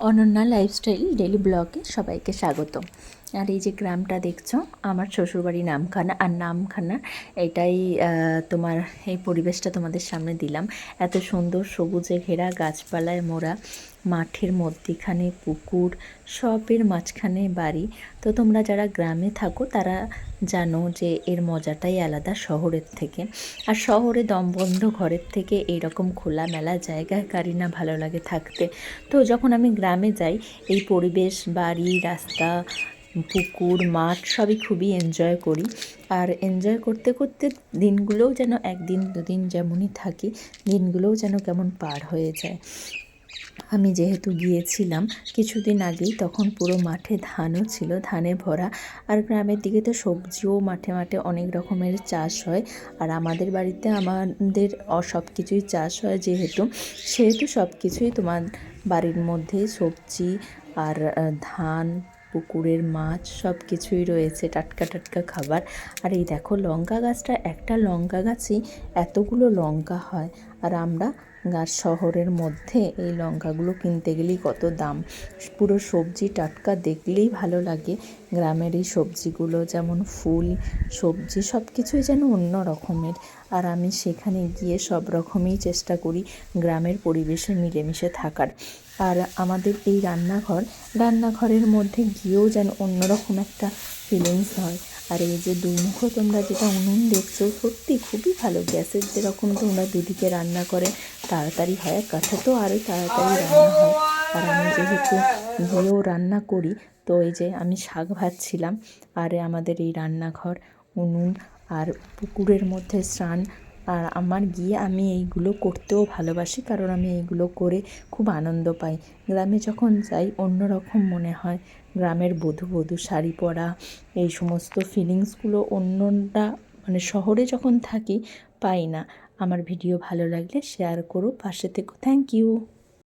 Ananya lifestyle daily ব্লগে সবাইকে স্বাগত আর এই যে গ্রামটা দেখছ, আমার শ্বশুরবাড়ি নামখানা। আর নামখানা, এটাই তোমার এই পরিবেশটা তোমাদের সামনে দিলাম। এত সুন্দর সবুজে ঘেরা গাছপালায় মোড়া মাঠের মধ্যিখানে পুকুর, সবের মাঝখানে বাড়ি। তো তোমরা যারা গ্রামে থাকো, তারা জানো যে এর মজাটাই আলাদা শহরের থেকে। আর শহরে দমবন্ধ ঘরের থেকে এইরকম খোলামেলা জায়গায় কারি না ভালো লাগে থাকতে। তো যখন আমি গ্রামে যাই, এই পরিবেশ, বাড়ি, রাস্তা পুকুর, মাঠ সবই খুবই এনজয় করি। আর এনজয় করতে করতে দিনগুলোও যেন একদিন দুদিন যেমনই থাকি, দিনগুলোও যেন কেমন পার হয়ে যায়। আমি যেহেতু গিয়েছিলাম কিছুদিন আগেই, তখন পুরো মাঠে ধানও ছিল, ধানে ভরা। আর গ্রামের দিকে তো সবজিও মাঠে মাঠে অনেক রকমের চাষ হয়। আর আমাদের বাড়িতে আমাদের সব কিছুই চাষ হয় যেহেতু। সেহেতু সব কিছুই তোমার বাড়ির মধ্যে সবজি আর ধান পুকুরের মাছ সব কিছুই রয়েছে, টাটকা টাটকা খাবার। আর এই দেখো লঙ্কা গাছটা, একটা লঙ্কা গাছই এতগুলো লঙ্কা হয়। আর আমরা গাছ শহরের মধ্যে এই লঙ্কাগুলো কিনতে গেলেই কত দাম। পুরো সবজি টাটকা দেখলেই ভালো লাগে। গ্রামের এই সবজিগুলো যেমন ফুল, সবজি সব কিছুই যেন অন্য রকমের। আর আমি সেখানে গিয়ে সব রকমই চেষ্টা করি গ্রামের পরিবেশে মিলেমিশে থাকার। আর আমাদের এই রান্নাঘর, রান্নাঘরের মধ্যে গিয়েও যেন অন্যরকম একটা ফিলিংস হয়। আর এই যে দুমুখো তোমরা যেটা উনুন দেখছ, সত্যি খুবই ভালো। গ্যাসের যেরকম তোমরা দুদিকে রান্না করে, তাড়াতাড়ি হয়। কাঠে তো আরও তাড়াতাড়ি রান্না হয়। আর আমি যেহেতু গিয়েও রান্না করি, তো এই যে আমি শাক ভাজছিলাম। আর আমাদের এই রান্নাঘর উনুন আর পুকুরের মধ্যে স্নান আর আমার গিয়ে আমি এইগুলো করতেও ভালোবাসি, কারণ আমি এইগুলো করে খুব আনন্দ পাই। গ্রামে যখন যাই, অন্যরকম মনে হয়। গ্রামের বধূ বধূ শাড়ি পরা, এই সমস্ত ফিলিংসগুলো অন্যটা মানে শহরে যখন থাকি, পাই না। আমার ভিডিও ভালো লাগলে শেয়ার করো। পাশে থেকো। Thank you